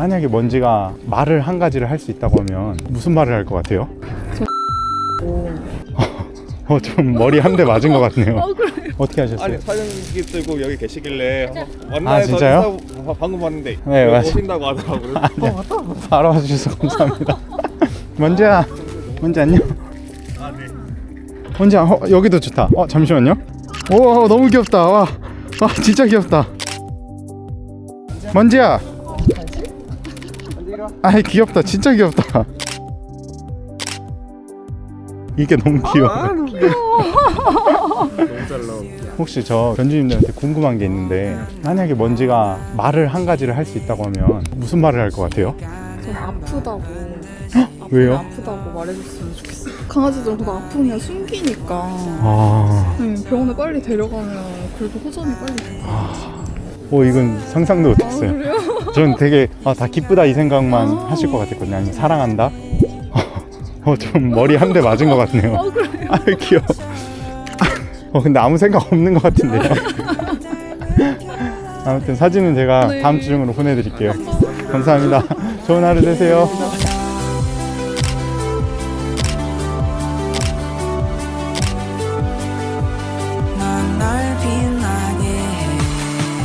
만약에 먼지가 말을 한 가지를 할 수 있다고 하면 무슨 말을 할 것 같아요? 어, 좀 머리 한 대 맞은 것 같네요. 어떻게 하셨어요? 아니 사장님 들고 여기 계시길래 아, 만나서 진짜요? 인사 바- 방금 봤는데 네, 여기 맞아요. 오신다고 하더라고요. 어, 맞다. 바로 와주셔서 감사합니다. 먼지야, 먼지 안녕. 아 네. 먼지야, 어, 여기도 좋다. 어, 잠시만요. 오, 너무 귀엽다. 와, 와, 진짜 귀엽다. 먼지야. 아이 귀엽다, 진짜 귀엽다. 이게 너무 귀여워. 너무 잘 나오고. 혹시 저 견주님들한테 궁금한 게 있는데 만약에 먼지가 말을 한 가지를 할 수 있다고 하면 무슨 말을 할 것 같아요? 전 아프다고 왜요? 아프다고 말해줬으면 좋겠어요 강아지들 도 아프면 숨기니까 아, 네, 병원에 빨리 데려가면 그래도 호전이 빨리 돼요 오 이건 상상도 아 못했어요. 그래요? 전 되게 아, 다 기쁘다 이 생각만 아. 하실 것 같았거든요. 아니면 사랑한다. 어, 좀 머리 한 대 맞은 것 같네요. 아 그래요? 아, 귀여워. 어, 근데 아무 생각 없는 것 같은데요. 아무튼 사진은 제가 네. 다음 주 중으로 보내드릴게요. 감사합니다. 좋은 하루 되세요.